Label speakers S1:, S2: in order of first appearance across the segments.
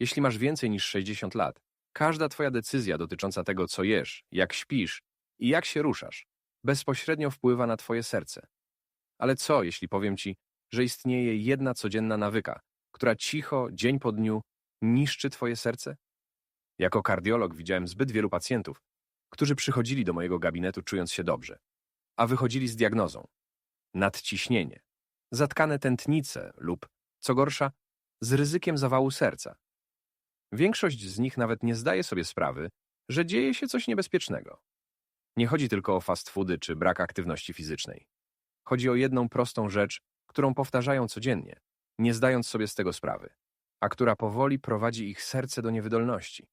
S1: Jeśli masz więcej niż 60 lat, każda twoja decyzja dotycząca tego, co jesz, jak śpisz i jak się ruszasz, bezpośrednio wpływa na twoje serce. Ale co, jeśli powiem ci, że istnieje jedna codzienna nawyka, która cicho, dzień po dniu, niszczy twoje serce? Jako kardiolog widziałem zbyt wielu pacjentów, którzy przychodzili do mojego gabinetu czując się dobrze, a wychodzili z diagnozą nadciśnienie, zatkane tętnice lub, co gorsza, z ryzykiem zawału serca. Większość z nich nawet nie zdaje sobie sprawy, że dzieje się coś niebezpiecznego. Nie chodzi tylko o fast foody czy brak aktywności fizycznej. Chodzi o jedną prostą rzecz, którą powtarzają codziennie, nie zdając sobie z tego sprawy, a która powoli prowadzi ich serce do niewydolności.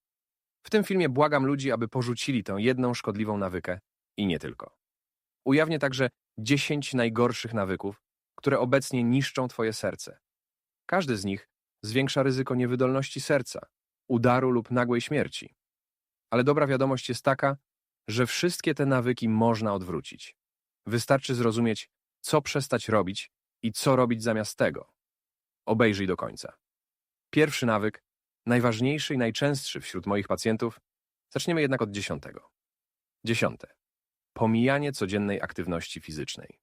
S1: W tym filmie błagam ludzi, aby porzucili tę jedną szkodliwą nawykę i nie tylko. Ujawnię także 10 najgorszych nawyków, które obecnie niszczą Twoje serce. Każdy z nich zwiększa ryzyko niewydolności serca, udaru lub nagłej śmierci. Ale dobra wiadomość jest taka, że wszystkie te nawyki można odwrócić. Wystarczy zrozumieć, co przestać robić i co robić zamiast tego. Obejrzyj do końca. Pierwszy nawyk, najważniejszy i najczęstszy wśród moich pacjentów, zaczniemy jednak od dziesiątego. Dziesiąte. Pomijanie codziennej aktywności fizycznej.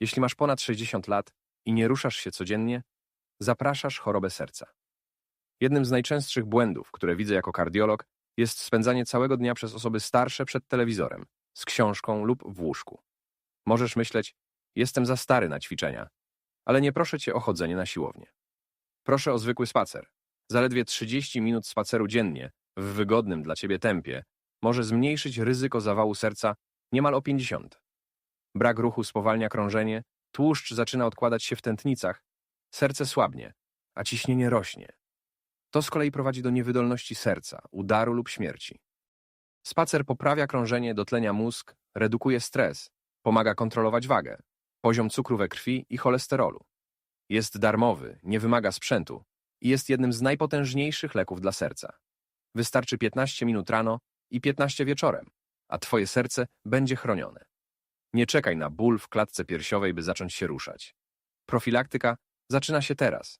S1: Jeśli masz ponad 60 lat i nie ruszasz się codziennie, zapraszasz chorobę serca. Jednym z najczęstszych błędów, które widzę jako kardiolog, jest spędzanie całego dnia przez osoby starsze przed telewizorem, z książką lub w łóżku. Możesz myśleć, jestem za stary na ćwiczenia, ale nie proszę cię o chodzenie na siłownię. Proszę o zwykły spacer. Zaledwie 30 minut spaceru dziennie, w wygodnym dla ciebie tempie, może zmniejszyć ryzyko zawału serca niemal o 50. Brak ruchu spowalnia krążenie, tłuszcz zaczyna odkładać się w tętnicach, serce słabnie, a ciśnienie rośnie. To z kolei prowadzi do niewydolności serca, udaru lub śmierci. Spacer poprawia krążenie, dotlenia mózg, redukuje stres, pomaga kontrolować wagę, poziom cukru we krwi i cholesterolu. Jest darmowy, nie wymaga sprzętu i jest jednym z najpotężniejszych leków dla serca. Wystarczy 15 minut rano i 15 wieczorem, a twoje serce będzie chronione. Nie czekaj na ból w klatce piersiowej, by zacząć się ruszać. Profilaktyka zaczyna się teraz.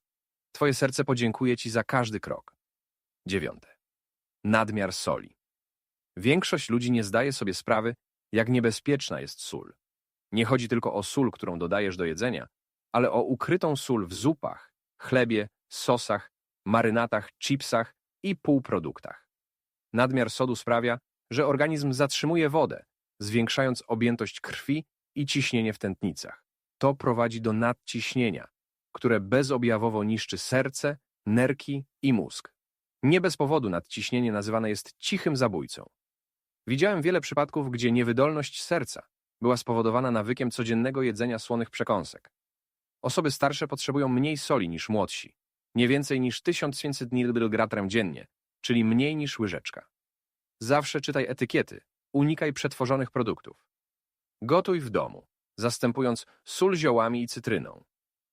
S1: Twoje serce podziękuje ci za każdy krok. Dziewiąte. Nadmiar soli. Większość ludzi nie zdaje sobie sprawy, jak niebezpieczna jest sól. Nie chodzi tylko o sól, którą dodajesz do jedzenia, ale o ukrytą sól w zupach, chlebie, sosach, marynatach, chipsach i półproduktach. Nadmiar sodu sprawia, że organizm zatrzymuje wodę, zwiększając objętość krwi i ciśnienie w tętnicach. To prowadzi do nadciśnienia, które bezobjawowo niszczy serce, nerki i mózg. Nie bez powodu nadciśnienie nazywane jest cichym zabójcą. Widziałem wiele przypadków, gdzie niewydolność serca była spowodowana nawykiem codziennego jedzenia słonych przekąsek. Osoby starsze potrzebują mniej soli niż młodsi, nie więcej niż 1500 mg dziennie, czyli mniej niż łyżeczka. Zawsze czytaj etykiety, unikaj przetworzonych produktów. Gotuj w domu, zastępując sól ziołami i cytryną.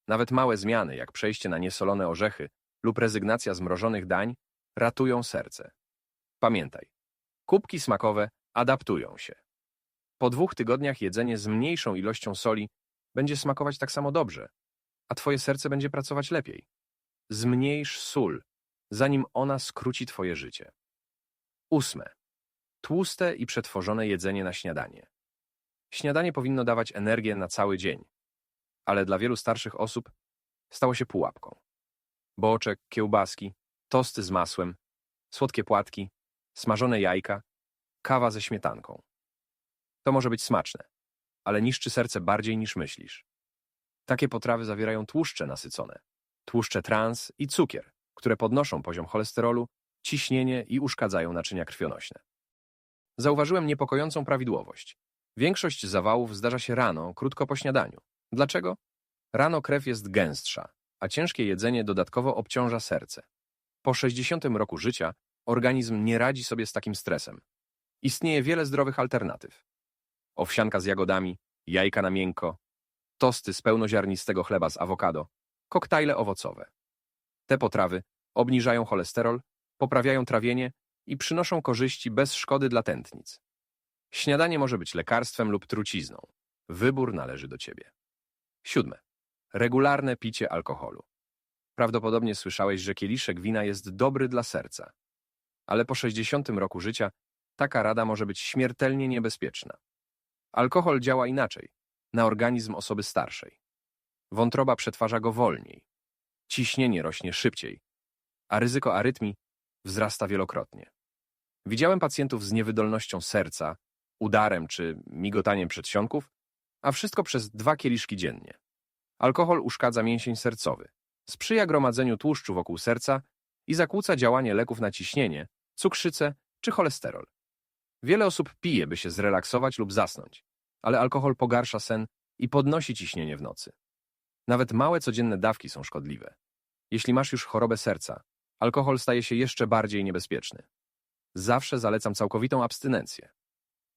S1: Nawet małe zmiany, jak przejście na niesolone orzechy lub rezygnacja z mrożonych dań, ratują serce. Pamiętaj, kubki smakowe adaptują się. Po dwóch tygodniach jedzenie z mniejszą ilością soli będzie smakować tak samo dobrze, a twoje serce będzie pracować lepiej. Zmniejsz sól, zanim ona skróci twoje życie. Ósme. Tłuste i przetworzone jedzenie na śniadanie. Śniadanie powinno dawać energię na cały dzień, ale dla wielu starszych osób stało się pułapką. Boczek, kiełbaski, tosty z masłem, słodkie płatki, smażone jajka, kawa ze śmietanką. To może być smaczne, ale niszczy serce bardziej niż myślisz. Takie potrawy zawierają tłuszcze nasycone, tłuszcze trans i cukier, które podnoszą poziom cholesterolu, ciśnienie i uszkadzają naczynia krwionośne. Zauważyłem niepokojącą prawidłowość. Większość zawałów zdarza się rano, krótko po śniadaniu. Dlaczego? Rano krew jest gęstsza, a ciężkie jedzenie dodatkowo obciąża serce. Po 60 roku życia organizm nie radzi sobie z takim stresem. Istnieje wiele zdrowych alternatyw. Owsianka z jagodami, jajka na miękko, tosty z pełnoziarnistego chleba z awokado, koktajle owocowe. Te potrawy obniżają cholesterol, poprawiają trawienie i przynoszą korzyści bez szkody dla tętnic. Śniadanie może być lekarstwem lub trucizną. Wybór należy do ciebie. Siódme. Regularne picie alkoholu. Prawdopodobnie słyszałeś, że kieliszek wina jest dobry dla serca. Ale po 60 roku życia taka rada może być śmiertelnie niebezpieczna. Alkohol działa inaczej, na organizm osoby starszej. Wątroba przetwarza go wolniej, ciśnienie rośnie szybciej, a ryzyko arytmii wzrasta wielokrotnie. Widziałem pacjentów z niewydolnością serca, udarem czy migotaniem przedsionków, a wszystko przez dwa kieliszki dziennie. Alkohol uszkadza mięsień sercowy, sprzyja gromadzeniu tłuszczu wokół serca i zakłóca działanie leków na ciśnienie, cukrzycę czy cholesterol. Wiele osób pije, by się zrelaksować lub zasnąć, ale alkohol pogarsza sen i podnosi ciśnienie w nocy. Nawet małe codzienne dawki są szkodliwe. Jeśli masz już chorobę serca, alkohol staje się jeszcze bardziej niebezpieczny. Zawsze zalecam całkowitą abstynencję.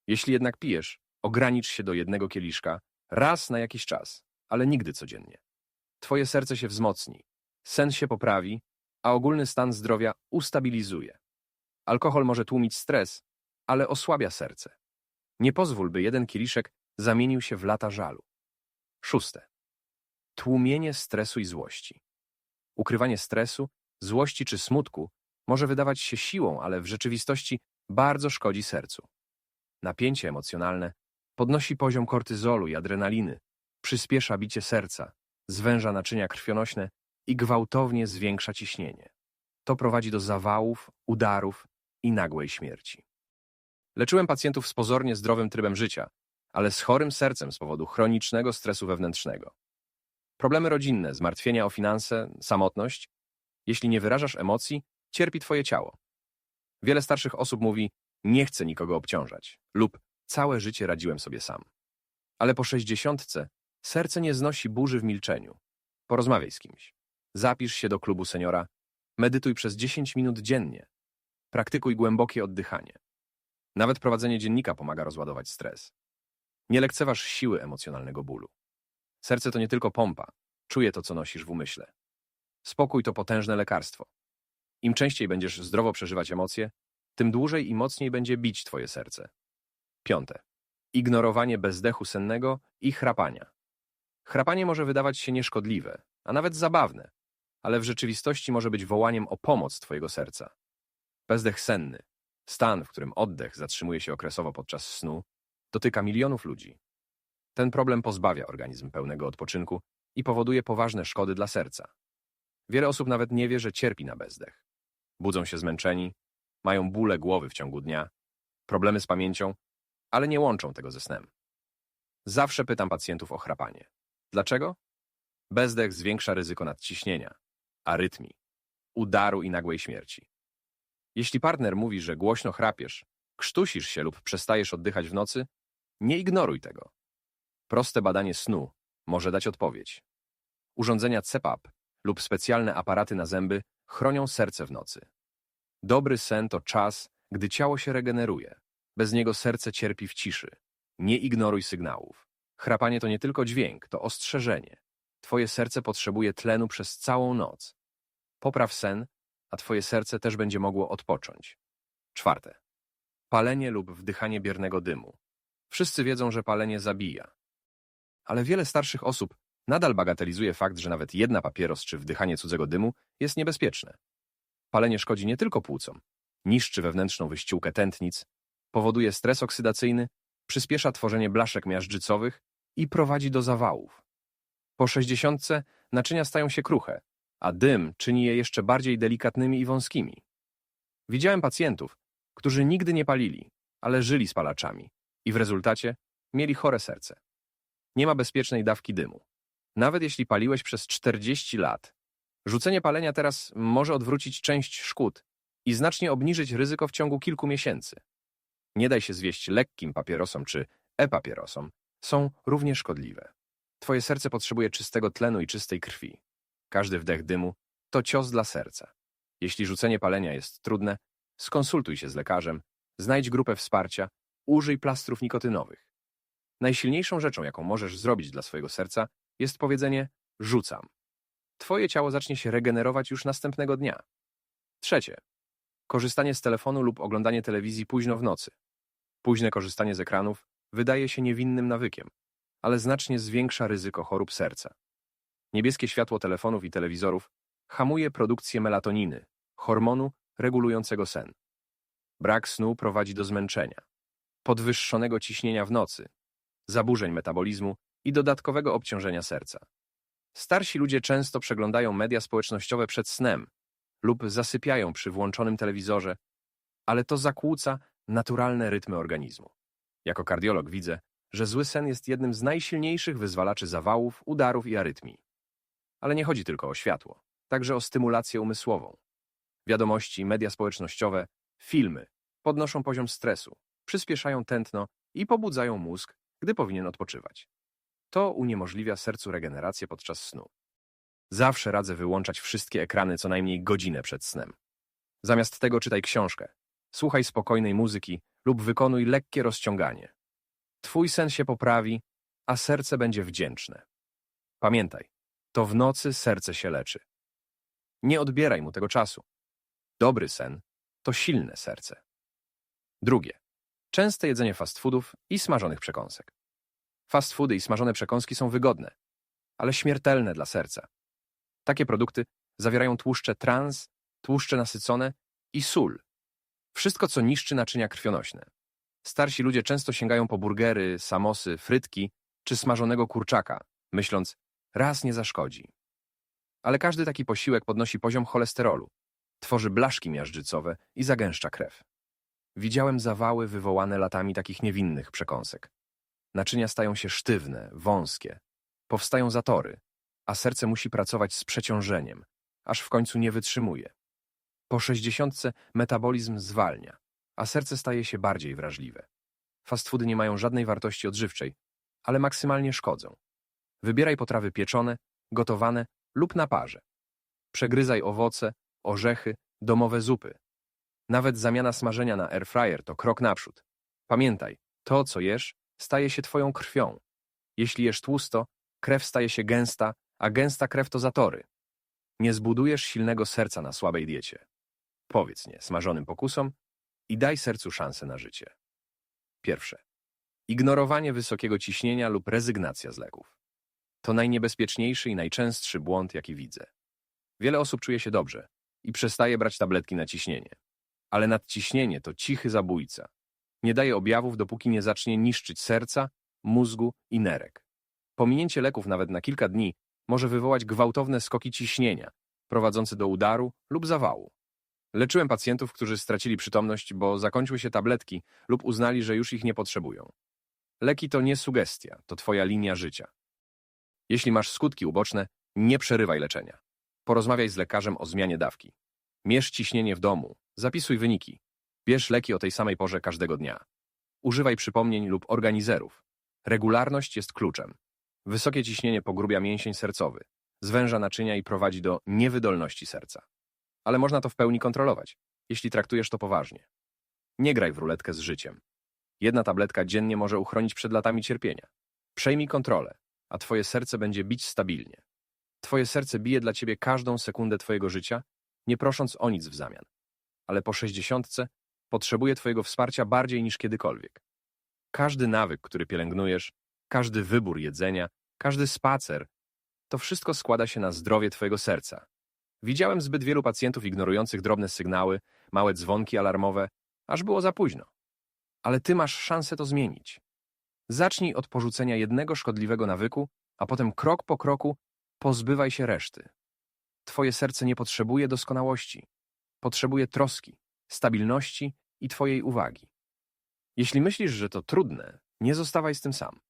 S1: Jeśli jednak pijesz, ogranicz się do jednego kieliszka raz na jakiś czas, ale nigdy codziennie. Twoje serce się wzmocni, sen się poprawi, a ogólny stan zdrowia ustabilizuje. Alkohol może tłumić stres, ale osłabia serce. Nie pozwól, by jeden kieliszek zamienił się w lata żalu. Szóste. Tłumienie stresu i złości. Ukrywanie stresu, złości czy smutku może wydawać się siłą, ale w rzeczywistości bardzo szkodzi sercu. Napięcie emocjonalne podnosi poziom kortyzolu i adrenaliny, przyspiesza bicie serca, zwęża naczynia krwionośne i gwałtownie zwiększa ciśnienie. To prowadzi do zawałów, udarów i nagłej śmierci. Leczyłem pacjentów z pozornie zdrowym trybem życia, ale z chorym sercem z powodu chronicznego stresu wewnętrznego. Problemy rodzinne, zmartwienia o finanse, samotność. Jeśli nie wyrażasz emocji, cierpi twoje ciało. Wiele starszych osób mówi, nie chcę nikogo obciążać lub całe życie radziłem sobie sam. Ale po sześćdziesiątce serce nie znosi burzy w milczeniu. Porozmawiaj z kimś. Zapisz się do klubu seniora. Medytuj przez 10 minut dziennie. Praktykuj głębokie oddychanie. Nawet prowadzenie dziennika pomaga rozładować stres. Nie lekceważ siły emocjonalnego bólu. Serce to nie tylko pompa, czuje to, co nosisz w umyśle. Spokój to potężne lekarstwo. Im częściej będziesz zdrowo przeżywać emocje, tym dłużej i mocniej będzie bić twoje serce. Piąte. Ignorowanie bezdechu sennego i chrapania. Chrapanie może wydawać się nieszkodliwe, a nawet zabawne, ale w rzeczywistości może być wołaniem o pomoc twojego serca. Bezdech senny, stan, w którym oddech zatrzymuje się okresowo podczas snu, dotyka milionów ludzi. Ten problem pozbawia organizm pełnego odpoczynku i powoduje poważne szkody dla serca. Wiele osób nawet nie wie, że cierpi na bezdech. Budzą się zmęczeni, mają bóle głowy w ciągu dnia, problemy z pamięcią, ale nie łączą tego ze snem. Zawsze pytam pacjentów o chrapanie. Dlaczego? Bezdech zwiększa ryzyko nadciśnienia, arytmii, udaru i nagłej śmierci. Jeśli partner mówi, że głośno chrapiesz, krztusisz się lub przestajesz oddychać w nocy, nie ignoruj tego. Proste badanie snu może dać odpowiedź. Urządzenia CPAP lub specjalne aparaty na zęby chronią serce w nocy. Dobry sen to czas, gdy ciało się regeneruje. Bez niego serce cierpi w ciszy. Nie ignoruj sygnałów. Chrapanie to nie tylko dźwięk, to ostrzeżenie. Twoje serce potrzebuje tlenu przez całą noc. Popraw sen, a twoje serce też będzie mogło odpocząć. Czwarte. Palenie lub wdychanie biernego dymu. Wszyscy wiedzą, że palenie zabija. Ale wiele starszych osób nadal bagatelizuje fakt, że nawet jedna papieros czy wdychanie cudzego dymu jest niebezpieczne. Palenie szkodzi nie tylko płucom, niszczy wewnętrzną wyściółkę tętnic, powoduje stres oksydacyjny, przyspiesza tworzenie blaszek miażdżycowych i prowadzi do zawałów. Po sześćdziesiątce naczynia stają się kruche, a dym czyni je jeszcze bardziej delikatnymi i wąskimi. Widziałem pacjentów, którzy nigdy nie palili, ale żyli z palaczami i w rezultacie mieli chore serce. Nie ma bezpiecznej dawki dymu. Nawet jeśli paliłeś przez 40 lat, rzucenie palenia teraz może odwrócić część szkód i znacznie obniżyć ryzyko w ciągu kilku miesięcy. Nie daj się zwieść lekkim papierosom czy e-papierosom, są równie szkodliwe. Twoje serce potrzebuje czystego tlenu i czystej krwi. Każdy wdech dymu to cios dla serca. Jeśli rzucenie palenia jest trudne, skonsultuj się z lekarzem, znajdź grupę wsparcia, użyj plastrów nikotynowych. Najsilniejszą rzeczą, jaką możesz zrobić dla swojego serca, jest powiedzenie rzucam. Twoje ciało zacznie się regenerować już następnego dnia. Trzecie. Korzystanie z telefonu lub oglądanie telewizji późno w nocy. Późne korzystanie z ekranów wydaje się niewinnym nawykiem, ale znacznie zwiększa ryzyko chorób serca. Niebieskie światło telefonów i telewizorów hamuje produkcję melatoniny, hormonu regulującego sen. Brak snu prowadzi do zmęczenia, podwyższonego ciśnienia w nocy, zaburzeń metabolizmu i dodatkowego obciążenia serca. Starsi ludzie często przeglądają media społecznościowe przed snem lub zasypiają przy włączonym telewizorze, ale to zakłóca naturalne rytmy organizmu. Jako kardiolog widzę, że zły sen jest jednym z najsilniejszych wyzwalaczy zawałów, udarów i arytmii. Ale nie chodzi tylko o światło, także o stymulację umysłową. Wiadomości, media społecznościowe, filmy podnoszą poziom stresu, przyspieszają tętno i pobudzają mózg, gdy powinien odpoczywać. To uniemożliwia sercu regenerację podczas snu. Zawsze radzę wyłączać wszystkie ekrany co najmniej godzinę przed snem. Zamiast tego czytaj książkę, słuchaj spokojnej muzyki lub wykonuj lekkie rozciąganie. Twój sen się poprawi, a serce będzie wdzięczne. Pamiętaj, to w nocy serce się leczy. Nie odbieraj mu tego czasu. Dobry sen to silne serce. Drugie. Częste jedzenie fast foodów i smażonych przekąsek. Fast foody i smażone przekąski są wygodne, ale śmiertelne dla serca. Takie produkty zawierają tłuszcze trans, tłuszcze nasycone i sól. Wszystko, co niszczy naczynia krwionośne. Starsi ludzie często sięgają po burgery, samosy, frytki czy smażonego kurczaka, myśląc, raz nie zaszkodzi. Ale każdy taki posiłek podnosi poziom cholesterolu, tworzy blaszki miażdżycowe i zagęszcza krew. Widziałem zawały wywołane latami takich niewinnych przekąsek. Naczynia stają się sztywne, wąskie. Powstają zatory, a serce musi pracować z przeciążeniem, aż w końcu nie wytrzymuje. Po sześćdziesiątce metabolizm zwalnia, a serce staje się bardziej wrażliwe. Fast foody nie mają żadnej wartości odżywczej, ale maksymalnie szkodzą. Wybieraj potrawy pieczone, gotowane lub na parze. Przegryzaj owoce, orzechy, domowe zupy. Nawet zamiana smażenia na air fryer to krok naprzód. Pamiętaj, to co jesz staje się twoją krwią. Jeśli jesz tłusto, krew staje się gęsta, a gęsta krew to zatory. Nie zbudujesz silnego serca na słabej diecie. Powiedz nie smażonym pokusom i daj sercu szansę na życie. Pierwsze. Ignorowanie wysokiego ciśnienia lub rezygnacja z leków. To najniebezpieczniejszy i najczęstszy błąd, jaki widzę. Wiele osób czuje się dobrze i przestaje brać tabletki na ciśnienie. Ale nadciśnienie to cichy zabójca. Nie daje objawów, dopóki nie zacznie niszczyć serca, mózgu i nerek. Pominięcie leków nawet na kilka dni może wywołać gwałtowne skoki ciśnienia, prowadzące do udaru lub zawału. Leczyłem pacjentów, którzy stracili przytomność, bo zakończyły się tabletki lub uznali, że już ich nie potrzebują. Leki to nie sugestia, to twoja linia życia. Jeśli masz skutki uboczne, nie przerywaj leczenia. Porozmawiaj z lekarzem o zmianie dawki. Mierz ciśnienie w domu, zapisuj wyniki. Bierz leki o tej samej porze każdego dnia. Używaj przypomnień lub organizerów. Regularność jest kluczem. Wysokie ciśnienie pogrubia mięsień sercowy, zwęża naczynia i prowadzi do niewydolności serca. Ale można to w pełni kontrolować, jeśli traktujesz to poważnie. Nie graj w ruletkę z życiem. Jedna tabletka dziennie może uchronić przed latami cierpienia. Przejmij kontrolę, a twoje serce będzie bić stabilnie. Twoje serce bije dla ciebie każdą sekundę twojego życia, nie prosząc o nic w zamian. Ale po sześćdziesiątce potrzebuje twojego wsparcia bardziej niż kiedykolwiek. Każdy nawyk, który pielęgnujesz, każdy wybór jedzenia, każdy spacer, to wszystko składa się na zdrowie twojego serca. Widziałem zbyt wielu pacjentów ignorujących drobne sygnały, małe dzwonki alarmowe, aż było za późno. Ale ty masz szansę to zmienić. Zacznij od porzucenia jednego szkodliwego nawyku, a potem krok po kroku pozbywaj się reszty. Twoje serce nie potrzebuje doskonałości. Potrzebuje troski, stabilności i twojej uwagi. Jeśli myślisz, że to trudne, nie zostawaj z tym sam.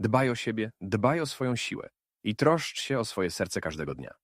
S1: Dbaj o siebie, dbaj o swoją siłę i troszcz się o swoje serce każdego dnia.